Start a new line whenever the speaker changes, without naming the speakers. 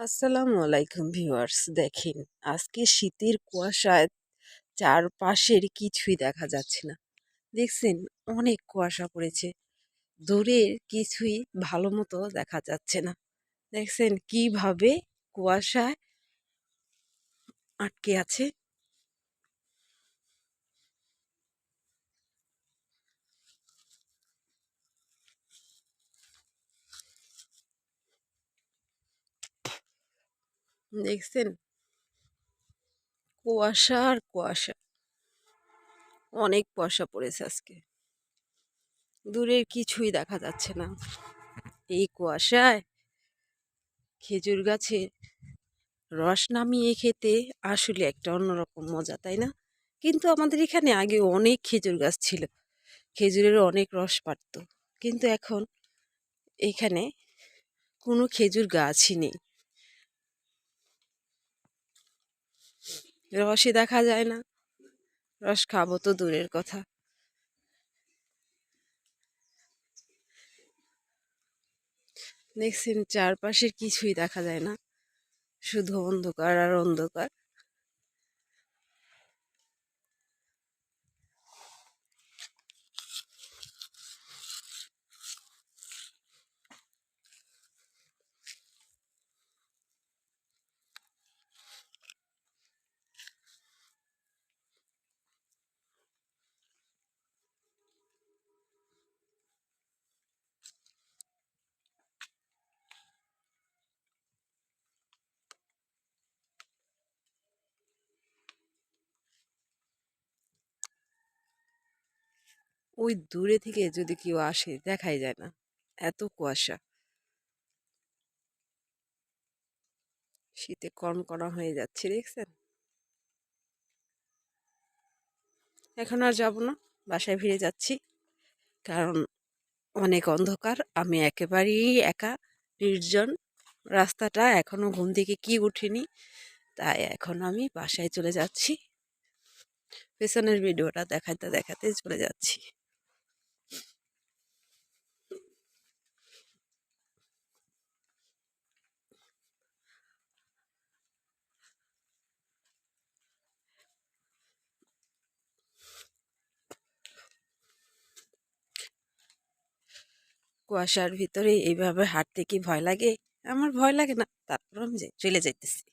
আসসালামু আলাইকুম ভিউয়ার্স। দেখেন, আজকে শীতের কুয়াশায় চারপাশের কিছুই দেখা যাচ্ছে না। দেখছেন, অনেক কুয়াশা পড়েছে। দূরের কিছুই ভালো মতো দেখা যাচ্ছে না। দেখছেন, কীভাবে কুয়াশায় আটকে আছে? দেখছেন? কুয়াশা আর কুয়াশা। অনেক কুয়াশা পড়েছে আজকে। দূরের কিছুই দেখা যাচ্ছে না। এই কুয়াশায় খেজুর গাছে রস নামিয়ে খেতে আসলে একটা অন্যরকম মজা, তাই না? কিন্তু আমাদের এখানে আগে অনেক খেজুর গাছ ছিল। খেজুরের অনেক রস পারত কিন্তু এখন এখানে কোনো খেজুর গাছই নেই। রসই দেখা যায় না। রস খাব তো দূরের কথা। দেখছেন, চারপাশের কিছুই দেখা যায় না। শুধু অন্ধকার আর অন্ধকার। ওই দূরে থেকে যদি কেউ আসে, দেখাই যায় না। এত কুয়াশা। শীতে কনকনা হয়ে যাচ্ছে, দেখছেন? এখন আর যাব না, বাসায় ফিরে যাচ্ছি। কারণ অনেক অন্ধকার, আমি একেবারেই একা, নির্জন। রাস্তাটা এখনও ঘুম থেকে কি উঠিনি, তাই এখন আমি বাসায় চলে যাচ্ছি। পেছনের ভিডিওটা দেখাতে দেখাতে চলে যাচ্ছি। কুয়াশার ভিতরে এইভাবে হাঁটতে কি ভয় লাগে? আমার ভয় লাগে না। তারপর আমি চলে যাইতেছি।